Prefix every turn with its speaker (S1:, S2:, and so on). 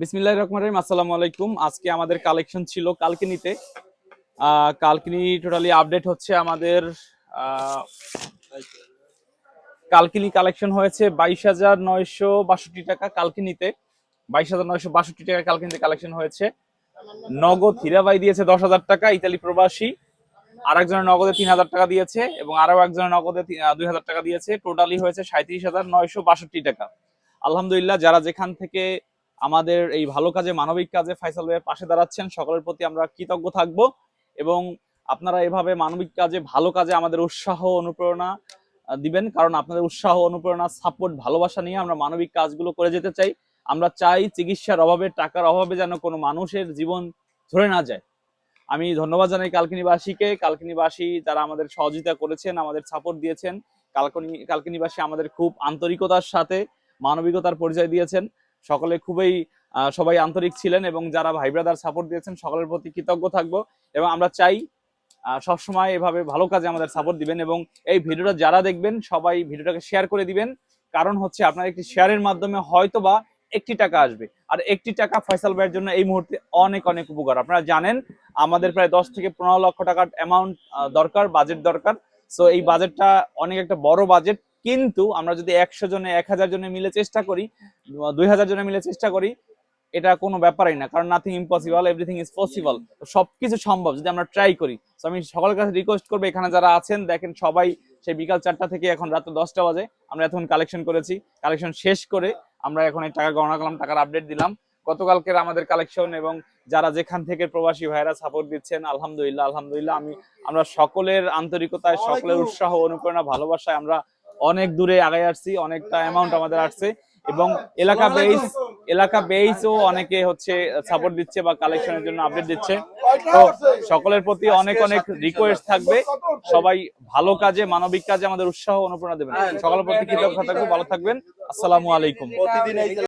S1: বিসমিল্লাহ রহমান রহিম, আসসালামু আলাইকুম। আজকে আমাদের কালেকশন ছিল কালকিনিতে। কালকিনি টোটালি আপডেট হচ্ছে আমাদের কালকিনি কালেকশন হয়েছে বাইশ হাজার নয়শো বাষট্টি টাকা কালকিনিতে। বাইশ হাজার নয়শো বাষট্টি টাকা কালকিনিতে কালেকশন হয়েছে। নগদ হীরাবাই দিয়েছে দশ হাজার টাকা, ইতালি প্রবাসী। আর একজনের নগদে তিন হাজার টাকা দিয়েছে এবং আরও একজনের নগদে দুই হাজার টাকা দিয়েছে। টোটালি হয়েছে সাঁত্রিশ হাজার নয়শো বাষট্টি টাকা। আলহামদুলিল্লাহ, যারা যেখান থেকে আমাদের এই ভালো কাজে, মানবিক কাজে ফাইসাল ভাইয়ের পাশে দাঁড়াচ্ছেন। সকলের প্রতি আমরা কৃতজ্ঞ থাকব এবং আপনারা এভাবে মানবিক কাজে, ভালো কাজে আমাদের উৎসাহ, অনুপ্রেরণা দিবেন। কারণ আপনাদের উৎসাহ, অনুপ্রেরণা, সাপোর্ট, ভালোবাসা নিয়ে আমরা মানবিক কাজগুলো করে যেতে চাই। আমরা চাই চিকিৎসার অভাবে, টাকার অভাবে যেন কোনো মানুষের জীবন ধরে না যায়। আমি ধন্যবাদ জানাই কালকিনিবাসীকে। কালকিনিবাসী যারা আমাদের সহযোগিতা করেছেন, আমাদের সাপোর্ট দিয়েছেন, কালকিনি, কালকিনিবাসী আমাদের খুব আন্তরিকতার সাথে, মানবিকতার পরিচয় দিয়েছেন। সকলে খুবই সবাই আন্তরিক ছিলেন এবং যারা ভাই ব্রাদার সাপোর্ট দিয়েছেন সকলের প্রতি কৃতজ্ঞ থাকব এবং আমরা চাই সবসময় এভাবে ভালো কাজে আমাদের সাপোর্ট দিবেন এবং এই ভিডিওটা যারা দেখবেন সবাই ভিডিওটাকে শেয়ার করে দিবেন। কারণ হচ্ছে আপনার একটি শেয়ারের মাধ্যমে হয়তো বা একটি টাকা আসবে। আর একটি টাকা ফয়সাল ভাইয়ের জন্য এই মুহূর্তে অনেক অনেক উপকার। আপনারা জানেন, আমাদের প্রায় দশ থেকে পনেরো লক্ষ টাকার অ্যামাউন্ট দরকার বাজেট দরকার। সো এই বাজেটটা অনেক একটা বড় বাজেট কিন্তু আমরা যদি একশো জনে এক হাজার জনে মিলে চেষ্টা করি দুই হাজার জনে মিলে চেষ্টা করি এটা কোনো ব্যাপারই না কারণ nothing impossible everything is possible সবকিছু সম্ভব যদি আমরা ট্রাই করি। তো আমি সকলের কাছে রিকোয়েস্ট করব এখানে যারা আছেন দেখেন সবাই সেই বিকাল চারটা থেকে এখন রাত দশটা বাজে। আমরা এখন কালেকশন করেছি কালেকশন শেষ করে আমরা এখন এই টাকা গণনা করলাম টাকার আপডেট দিলাম। গতকালকের আমাদের কালেকশন এবং যারা যেখান থেকে প্রবাসী ভাইরা সাপোর্ট দিচ্ছেন আলহামদুলিল্লাহ আলহামদুলিল্লাহ আমি আমরা সকলের আন্তরিকতায় সকলের উৎসাহ অনুপ্রেরণা ভালোবাসায় আমরা অনেক দূরে আগে আসছি, অনেকটা অ্যামাউন্ট আমাদের আসছে। এবং এলাকা বেস এলাকা বেসও অনেকে হচ্ছে সাপোর্ট দিচ্ছে বা কালেকশনের জন্য আপডেট দিচ্ছে। তো সকলের প্রতি অনেক অনেক রিকোয়েস্ট থাকবে। সবাই ভালো কাজে, মানবিক কাজে আমাদের উৎসাহ অনুপ্রেরণা দেবেন। সকলের প্রতি কৃতজ্ঞ খুব ভালো থাকবেন। আসসালামু আলাইকুম।